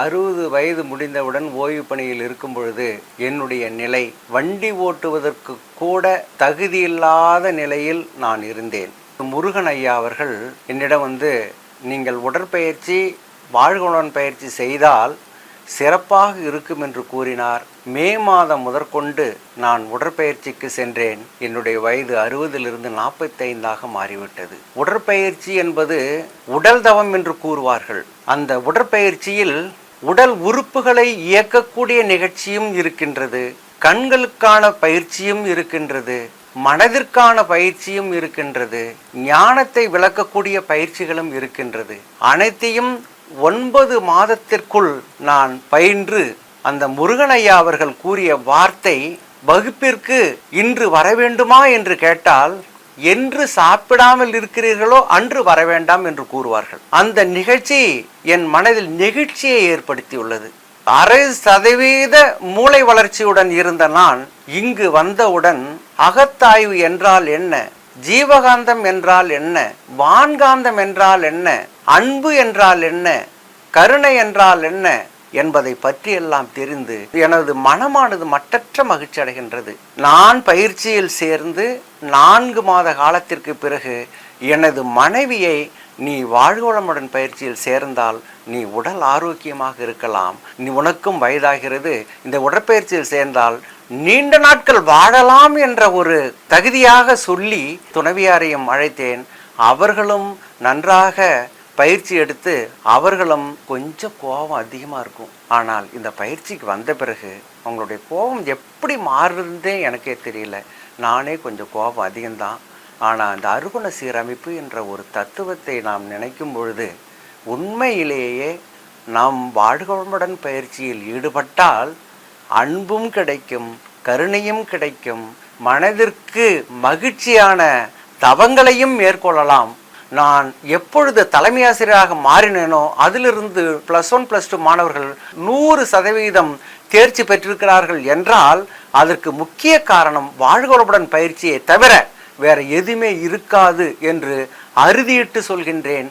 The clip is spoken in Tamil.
அறுபது வயது முடிந்தவுடன் ஓய்வு பணியில் இருக்கும் பொழுது என்னுடைய நிலை வண்டி ஓட்டுவதற்கு கூட தகுதியில்லாத நிலையில் நான் இருந்தேன். முருகன் ஐயா அவர்கள் என்னிடம் வந்து நீங்கள் உடற்பயிற்சி வாழ்குணன் பயிற்சி செய்தால் சிறப்பாக இருக்கும் என்று கூறினார். மே மாதம் முதற்கொண்டு நான் உடற்பயிற்சிக்கு சென்றேன். என்னுடைய வயது அறுபதிலிருந்து நாற்பத்தைந்தாக மாறிவிட்டது. உடற்பயிற்சி என்பது உடல் தவம் என்று கூறுவார்கள். அந்த உடற்பயிற்சியில் உடல் உறுப்புகளை இயக்கக்கூடிய நிகழ்ச்சியும் இருக்கின்றது கண்களுக்கான பயிற்சியும் இருக்கின்றது மனதிற்கான பயிற்சியும் இருக்கின்றது ஞானத்தை விளக்கக்கூடிய பயிற்சிகளும் இருக்கின்றது. அனைத்தையும் ஒன்பது மாதத்திற்குள் நான் பயின்று அந்த முருகனையா அவர்கள் கூறிய வார்த்தை வகுப்பிற்கு இன்று வர வேண்டுமா என்று கேட்டால் என்று சாப்பிடாமல் இருக்கிறீர்களோ அன்று வர வேண்டாம் என்று கூறுவார்கள். அந்த நிகழ்ச்சி என் மனதில் நெகிழ்ச்சியை ஏற்படுத்தியுள்ளது. அரை சதவீத மூளை வளர்ச்சியுடன் இருந்த நான் இங்கு வந்தவுடன் அகத்தாய்வு என்றால் என்ன? ஜீவகாந்தம் என்றால் என்ன? வான்காந்தம் என்றால் என்ன? அன்பு என்றால் என்ன? கருணை என்றால் என்ன? என்பதை பற்றியெல்லாம் தெரிந்து எனது மனமானது மட்டற்ற மகிழ்ச்சி அடைகின்றது. நான் பயிற்சியில் சேர்ந்து நான்கு மாத காலத்திற்கு பிறகு எனது மனைவியை நீ வாழ்வளமுடன் பயிற்சியில் சேர்ந்தால் நீ உடல் ஆரோக்கியமாக இருக்கலாம். நீ உனக்கும் வயதாகிறது. இந்த உடற்பயிற்சியில் சேர்ந்தால் நீண்ட நாட்கள் வாழலாம் என்ற ஒரு தகுதியாக சொல்லி துணைவியாரையும் அழைத்தேன். அவர்களும் நன்றாக பயிற்சி எடுத்து அவர்களும் கொஞ்சம் கோபம் அதிகமாக இருக்கும். ஆனால் இந்த பயிற்சிக்கு வந்த பிறகு அவங்களுடைய கோபம் எப்படி மாறுதுன்னே எனக்கே தெரியல. நானே கொஞ்சம் கோபம் அதிகம்தான். ஆனால் அந்த அருகுண சீரமைப்பு என்ற ஒரு தத்துவத்தை நாம் நினைக்கும் பொழுது உண்மையிலேயே நாம் வாழ்கவமுடன் பயிற்சியில் ஈடுபட்டால் அன்பும் கிடைக்கும் கருணையும் கிடைக்கும் மனதிற்கு மகிழ்ச்சியான தவங்களையும் மேற்கொள்ளலாம். நான் எப்பொழுது தலைமை ஆசிரியராக மாறினேனோ அதிலிருந்து ப்ளஸ் ஒன் ப்ளஸ் டூ மாணவர்கள் நூறு சதவீதம் தேர்ச்சி பெற்றிருக்கிறார்கள் என்றால் அதற்கு முக்கிய காரணம் வாழ்கோளமுடன் பயிற்சியை தவிர வேற எதுவுமே இருக்காது என்று அறுதியிட்டு சொல்கின்றேன்.